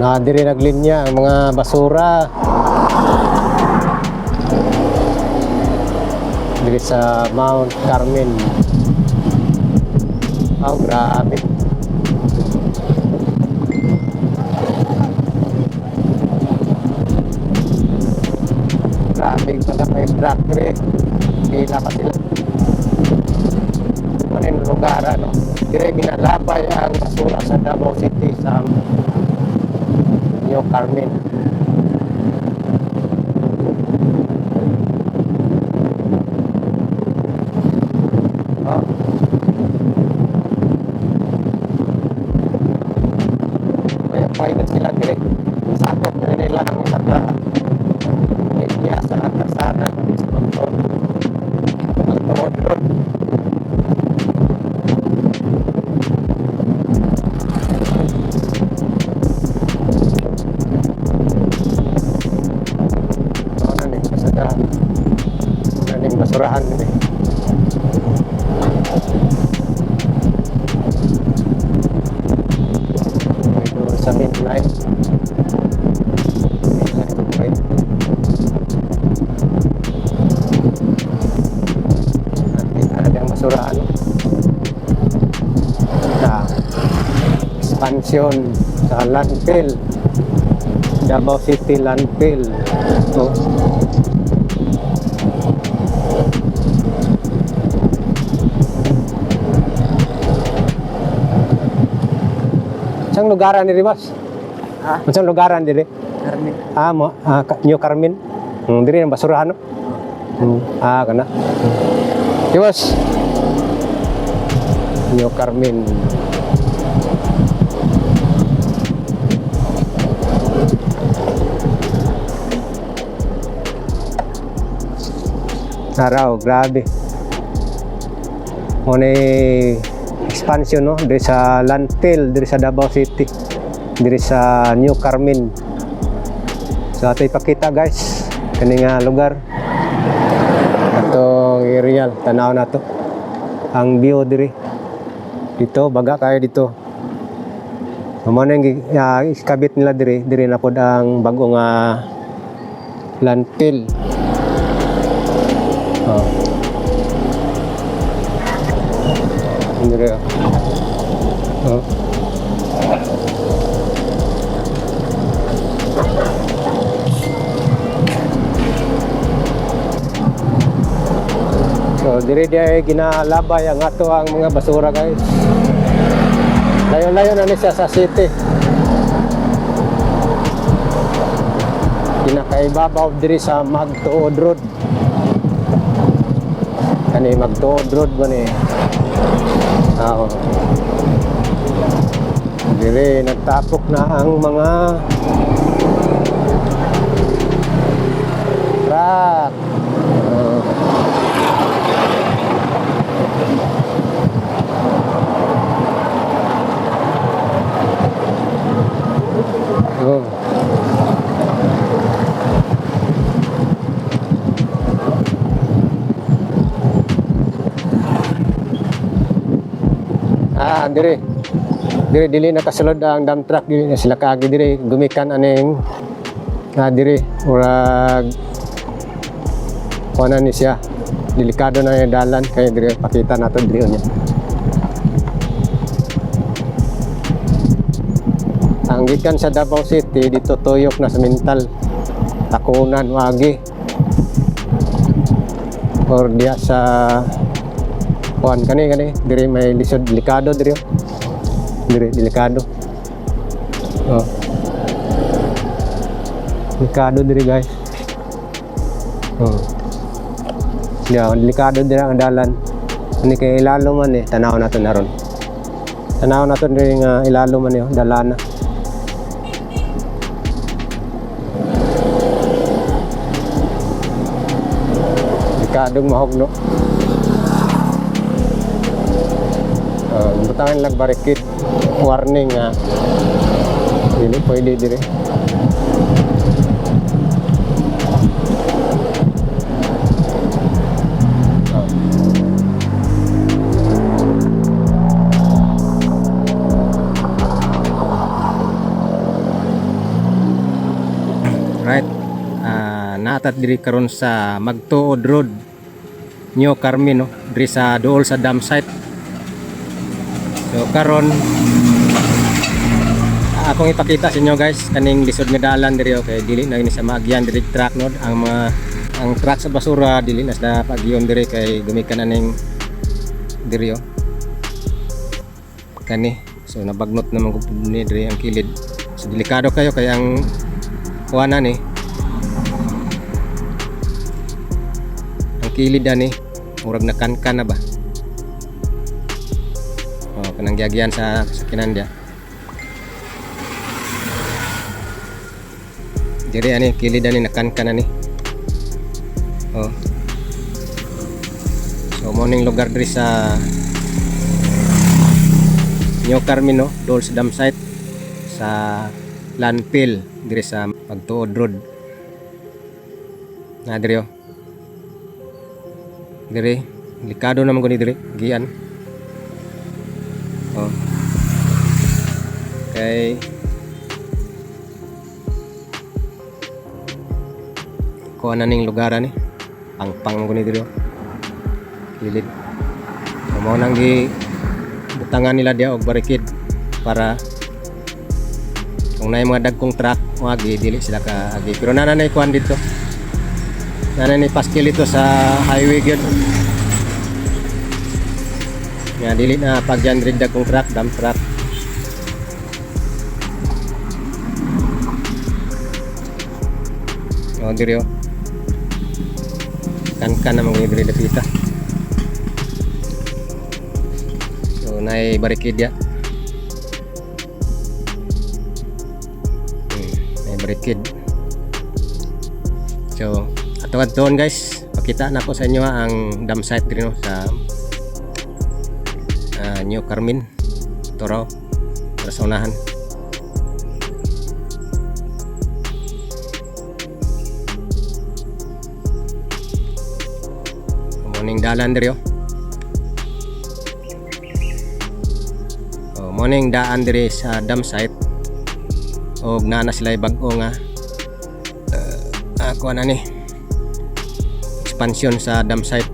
Na diri naglinya ang mga basura. Diri sa Mount Carmen. Oh, grabe. Grabe pala may truck diri. Hila pa sila. Ano yung lugar, ano? Dire ginalabay ang basura sa Davao City sa New Carmen. Oh. Kaya pilot sila dire. Natin ada yang basurahan. Nah, expansion sa landfill. Davao City landfill. Ito. Saan lugaran diri, boss? Ha? Saan lugaran diri? Carmen. Ah, mo, ah, New Carmen. Hmm, diri ang basurahan, no? Hmm. Ah, kana. Boss. New Carmen. Araw, grabe. Mo ni expansion no diri sa landfill diri sa Davao City. Diri sa New Carmen. So ato ipakita guys kani nga lugar. Atong aerial tanaw na to. Ang view diri. Dito baga kayo dito. Amo na uh, iskabit nila diri, diri na pod ang bagong nga landfill. Oh. So, diri dia ginalabay ang ato ang mga basura guys. Layo-layo na ni siya sa city. Kinakaibabaw diri sa Magtuod Road. Kani Magtuod Road ba ni? Oo. Diri nagtapok na ang mga truck. Dire. Dire dili nakasulod ang dump truck dili na sila kaagi dire gumikan aning ah dire murag kuana ni siya. Delikado na yung dalan kaya dire pakita nato dire niya. Ang gikan sa Davao City dito tuyok na sa mental. Takunan wagi. Or diya sa kuan kani kani dire may lisod delikado dire. Dire delikado. Oh. Delikado dire guys. Oh. Ya, delikado dire ang dalan. Ani kay ilalo man eh tanaw nato naron. Tanaw nato dire nga ilalo man eh dalan na. Delikadong mahog no. Uh, butangan lang barikit warning nga dili pwede dire Ah. ah, naatat diri karon sa Magtuod Road New Carmen no? Diri sa duol sa dam site. So karon ah, akong ipakita sa inyo guys. Kaning lisod nga dalan diri okay. Dili na ini sa maagyan diri truck no? Ang mga ang truck sa basura dili na sa pagyon diri. Kay gumikan na ning diri oh. Kani. So nabagnot naman ko ni diri ang kilid. So delikado kayo kay ang kuana ni. Ang kilid ani murag na kankan na ba? Oh kanang gyagyan sa sakinan dia diri ani kilid ani nakankan ani oh so morning lugar diri sa New Carmino, Dolls Dam Site sa landfill diri sa Pagtuod Road. Na diri oh. Diri, likado naman ko ni diri, gian. Oh. Kay kuha na ning lugar ni. Pangpang ko ni diri oh. Kilid. So, nang gi butangan nila dia og barikid para kung naay mga dagkong truck wagi dili sila ka agi pero nana na kuan dito nana ni paskil ito sa highway gyud nga dili na pagyan dagkong truck dump truck o diri o kan kan naman ko diri dapita So, naay barikid ya. Hmm, naay barikid. So, ato doon guys, pakita na ko sa inyo ang dam site dito no, sa ah, New Carmen. Ito raw, para sa unahan. Morning dalan diri oh. Morning daan diri sa dam site. Og naa na sila bag-o nga uh, ako na ni expansion sa dam site.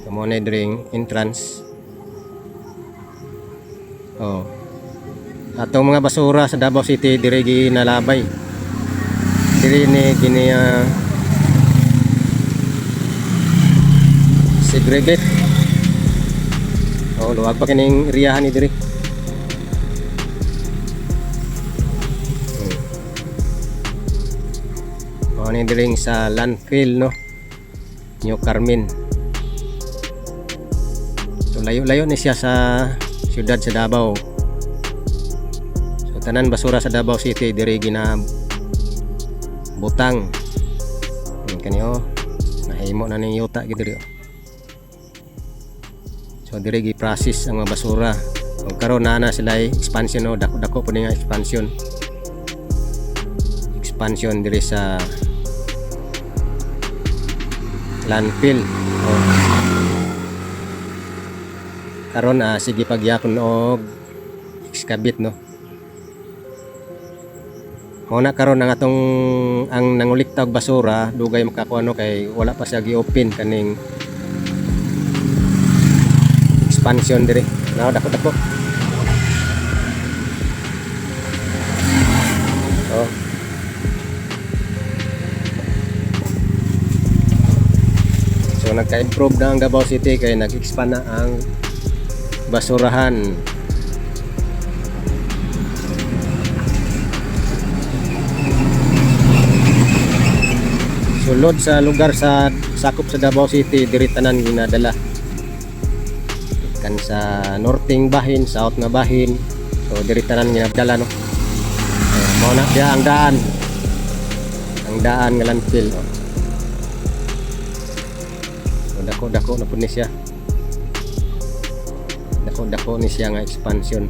So, mo na diri entrance. Oh. Atong mga basura sa Davao City diri ginalabay. Diri ni gini ah, segregate Oh, luwag pa kining riyahan ni diri. Oh, ni diri sa landfill no. New Carmen. So layo-layo ni siya sa siyudad sa Davao. So tanan basura sa Davao City diri gina butang. Hmm, kani oh. Nahimo na ning yuta gid diri oh. So dire gi process ang mga basura. Ug karon na na sila expansion no dako-dako po nga expansion. Expansion dire sa landfill. Oh. Karon ah sige pagyapon og excavate no. Muna karon ang atong ang nangulikta basura dugay makakuha no kay wala pa siya gi-open kaning expansion dire. Now dako dako. Oh. So nagka-improve na ang Davao City kay nag-expand na ang basurahan. Sulod sa lugar sa sakop sa Davao City diri tanan ginadala kan sa northing bahin, south nga bahin. So diri tanan ginadala no. Eh, mao na diya ang daan. Ang daan nga landfill. Oh. So dako dako na pud ni siya. Dako dako ni siya nga expansion.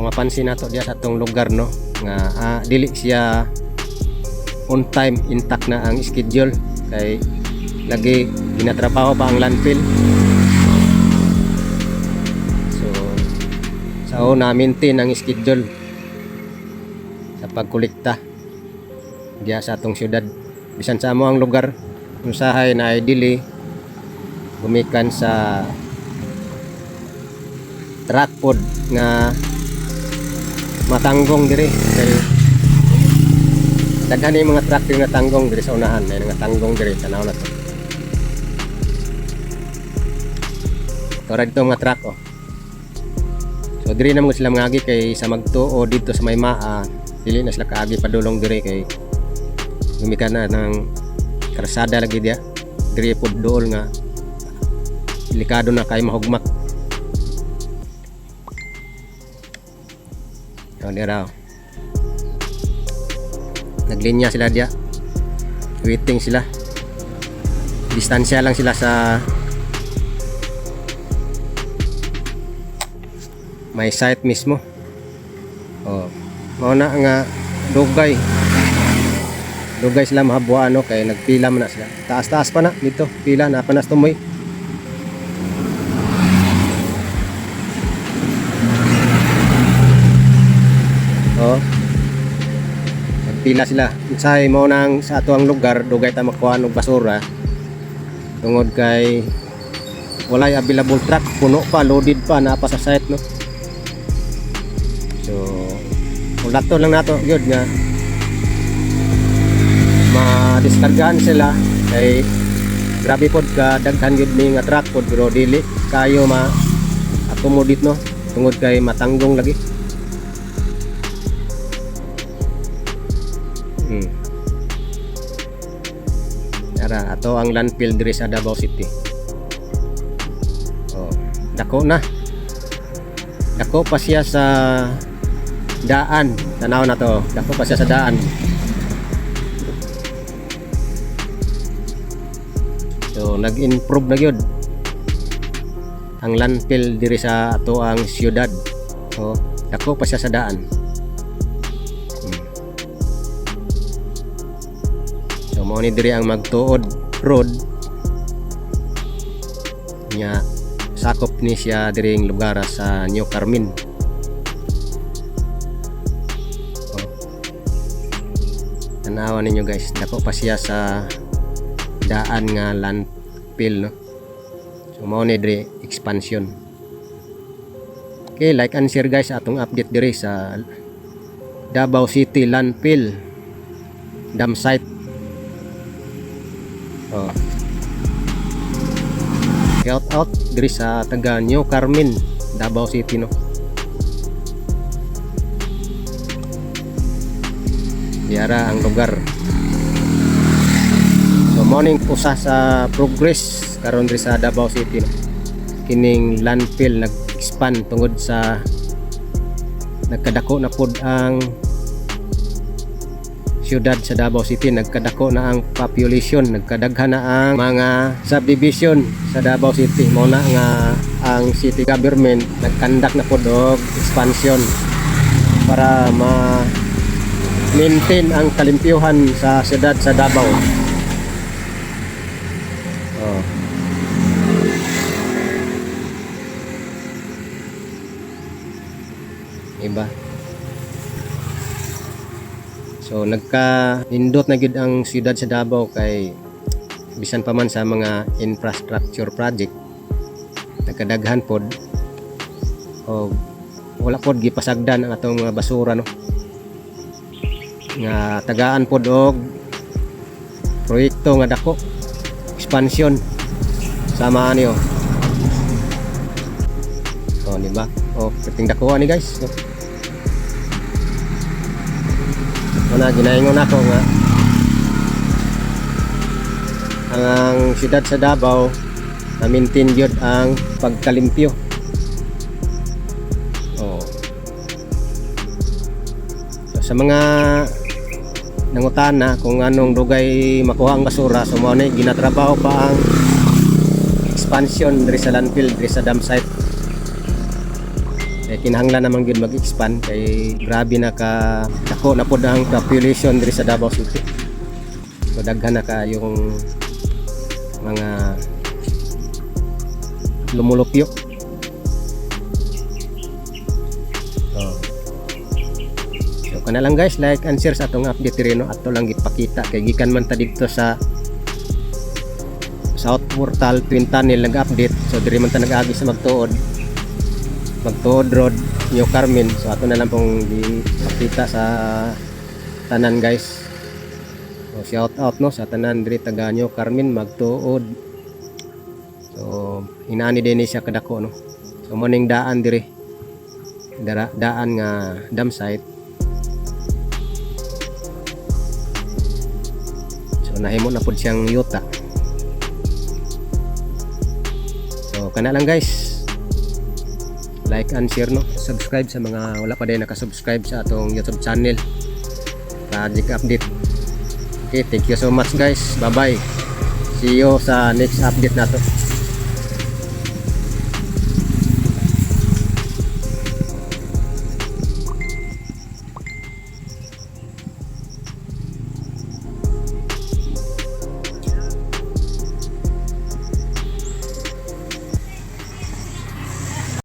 So napansin nato diya sa atong lugar no nga ah, dili siya on time intact na ang schedule. Kay lagi ginatrabaho pa ang landfill. So sa una maintain ang schedule sa pagkolekta diya sa atong syudad. Bisan sa amo ang lugar usahay na dili gumikan sa truck pod nga matanggong diri. Kay daghan yung mga truck nga tanggong diri sa unahan. May nga tanggong diri tanaw na to. Tora dito mga truck oh. So diri na mo sila mga agi kay sa magtuo dito sa may maa dili na sila kaagi padulong diri kay gumikan na ng karsada lagi dia diri pod dool nga delikado na kay mahugmak Yun, di raw. Naglinya sila diya. Waiting sila. Distansya lang sila sa may site mismo. Oh, mao na nga dugay. Dugay sila mahabuan no kay nagpila man na sila. Taas-taas pa na dito, pila na pa na tumoy. Oh. Nagpila sila. Unsay mo nang sa ato ang lugar dugay ta makuha og basura. Tungod kay walay available truck, puno pa, loaded pa na pa sa site no. So, ulat to lang nato gyud nga ma-diskargahan sila kay grabe pod ka daghan gyud ni nga truck pod pero dili kayo ma accommodate no tungod kay matanggong lagi. Hmm. Tara, ato ang landfill diri sa Davao City. Oh, dako na. Dako pa siya sa daan. Tanaw na to. Dako pa siya sa daan. So, nag-improve na gyud ang landfill diri sa ato ang siyudad. So, dako pa siya sa daan. Mao ni diri ang magtuod road nya sakop ni siya diri ang lugar sa New Carmen. Oh. Tanawa ninyo guys, dako pa siya sa daan nga landfill no. So mao ni diri expansion. Okay, like and share guys atong update diri sa Davao City landfill dam site out diri sa taga New Carmen, Davao City no. Yara ang lugar. So morning usa sa progress karon diri sa Davao City no. Kining landfill nag-expand tungod sa nagkadako na pod ang siyudad sa Davao City nagkadako na ang population nagkadaghan na ang mga subdivision sa Davao City. Mo na nga ang city government nagkandak na pod og expansion para ma maintain ang kalimpyuhan sa siyudad sa Davao. Oh. iba So nagka nindot na gid ang siyudad sa Davao kay bisan pa man sa mga infrastructure project nagkadaghan pod o wala pod gipasagdan ang atong mga basura no? Nga tagaan pod og proyekto nga dako expansion sama niyo oh. Di ba? Oh kiting dako ni guys no? Una, ginaingon ako nga ang siyudad sa Davao na maintain yun ang pagkalimpyo. Oh. Sa mga nangutana kung anong dugay makuha ang basura, so mo ginatrabaho pa ang expansion diri sa landfill diri sa dam site. Kaya kinahanglan naman gyud mag-expand kay grabe na ka dako na pod ang population diri sa Davao City. So daghan na ka yung mga lumulupyo. Oh. So kana lang guys, like and share sa atong update diri no ato lang gipakita kay gikan man ta dito sa South Portal Twin Tunnel nag-update. So diri man ta nag-agi sa magtuod. Magtuod Road New Carmen. So ato na lang pong gipakita sa tanan guys. So shout out no sa tanan diri taga New Carmen magtuod. So inaani din siya kadako no. So mo ning daan diri. Dara, daan nga dam site. So nahimo na pud siyang yuta. So kana lang guys. Like and share no. Subscribe sa mga wala pa din nakasubscribe sa atong YouTube channel. Project update. Okay, thank you so much guys. Bye-bye. See you sa next update nato.